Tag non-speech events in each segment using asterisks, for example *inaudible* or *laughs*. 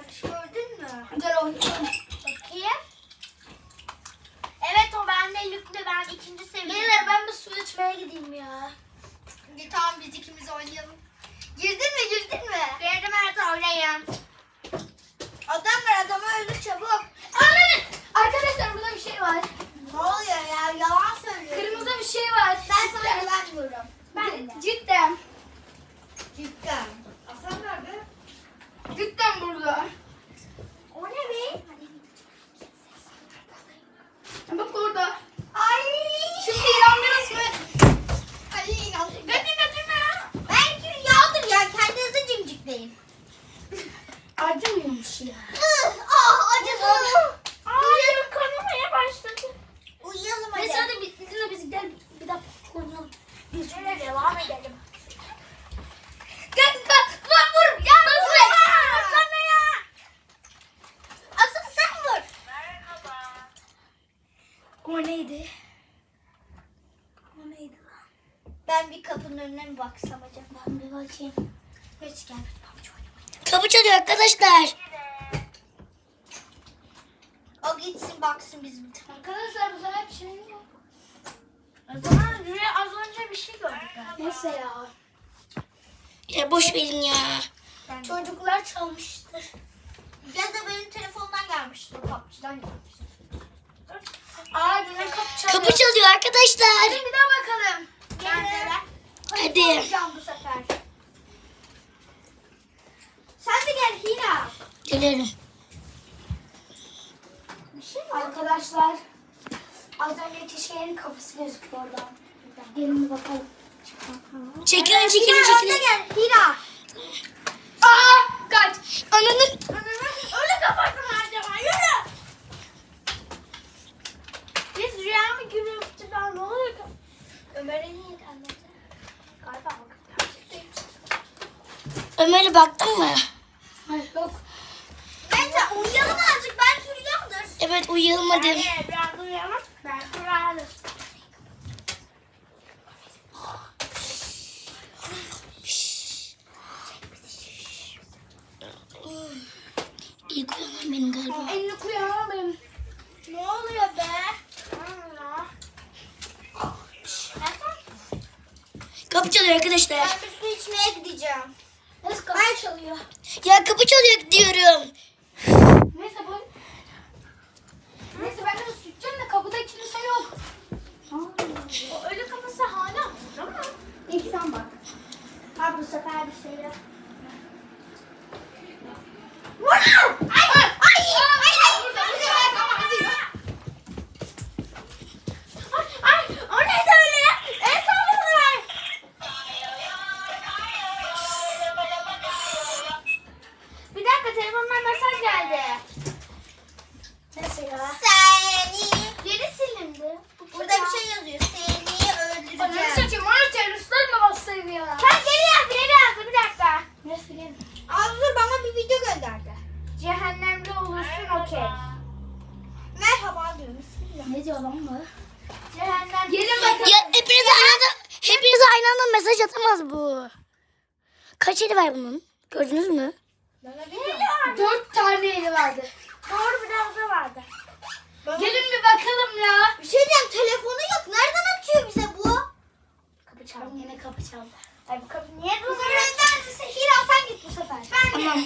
gelmiş gördün mü? Gel oynayalım. Bakayım. Evet o bende Lük'le ben ikinci seviyede. Beyler ben bir su içmeye gideyim ya. Bir tamam biz ikimiz oynayalım. Girdin mi girdin mi? Girdim evet oynayayım. Adam var adamı öldür çabuk. Anne! Arkadaşlar burada bir şey var. Ne oluyor ya yalan söylüyorsun. Kırmızı bir şey var. Ben sana güvenmiyorum. Ben de. Cidden. Cidden. Cidden burada. O ne be? Bak orada. Ay. Şimdi inandınız mı? Ay inandım. Hadi hadi mi? Belki rüyadır ya kendinizi cimcikleyin. Acımıyormuş ya. Ih, Ah acıdı. Ay kanamaya başladı. Uyuyalım hadi. Neyse hadi biz, biz, biz gel bir daha oynayalım. Biz şöyle devam edelim. Gel gel lan vur. Ya vur. Sana ya. Asıl sen vur. O neydi? O neydi lan? Ben bir kapının önüne mi baksam acaba? Ben bir bakayım. Geç gel. PUBG oynamayı. Kapı çalıyor arkadaşlar. O gitsin baksın biz bir tane. Arkadaşlar bu sefer bir şey yok. O zaman rüya az önce bir şey gördük. Neyse ya. Ya boş verin ya. Çocuklar çalmıştır. Ya da benim telefondan gelmiştir. PUBG'den gelmiştir. Aa yine kapı çalıyor. Kapı çalıyor arkadaşlar. Hadi bir daha bakalım. Geldi. Hadi. Bu sefer. Sen de gel Hira. Gelirim. Bir şey mi? Arkadaşlar az önceki şeyin kafası gözüküyor oradan. Gelin bir bakalım. Çekilin çekilin de çekilin. gel Hira. Aa kaç. Ananı. Öyle kapatsın acaba yürü. Biz rüya mı görüyoruz acaba ne oluyor? Ömer'e niye gelmedi? Galiba bakın. Ömer'e baktın mı? Hayır yok. Bence uyuyalım azıcık belki rüyadır. Evet uyuyalım hadi. Evet biraz uyuyalım. Belki rüyadır. İyi uyanan benim galiba. Elini kuyamam benim. Ne oluyor be? Kapı çalıyor arkadaşlar. Ben bir su içmeye gideceğim. Neyse kapı çalıyor. Ya kapı çalıyor diyorum. Neyse bu. Neyse ben de su içeceğim de kapıda kimse yok. O ölü kafası hala değil mi? İlk sen bak. Ha bu sefer bir şey yok. Azur bana bir video gönderdi. Cehennemde olursun okey. Merhaba diyor. Bismillah. Ne diyor lan bu? Cehennem. Gelin bakalım. Ya hepiniz aynı anda, hepiniz aynı anda mesaj atamaz bu. Kaç eli var bunun? Gördünüz mü? Dört tane eli vardı. Doğru biraz da vardı. Gelin bir bakalım ya. Bir şey diyeceğim telefonu yok. Nereden açıyor bize bu? Kapı çaldı. Yine kapı çaldı. Ay bu kapı niye duruyor? Hira sen git bu sefer. Ben Tamam.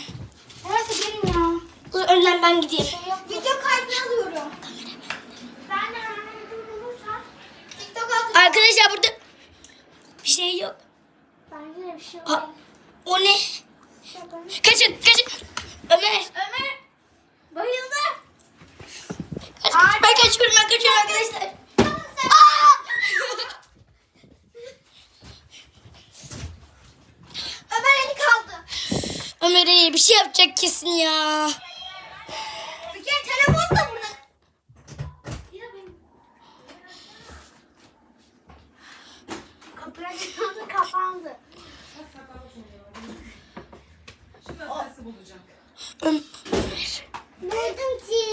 Neyse gelin ya. Dur önden ben gideyim. Video kaydını alıyorum. Ben de. TikTok atacağım. Arkadaşlar burada bir şey yok. Bence de bir şey Ha, o ne? Kaçın kaçın. Ömer. Ömer bayıldı. Kaç, ben kaçıyorum ben kaçıyorum arkadaşlar. Aa! Ömer eli kaldı. Ömer'e bir şey yapacak kesin ya. Bir kere telefon da burada. Yine benim. Kapı *laughs* açıldı kapandı. Ömer. Buldum ki.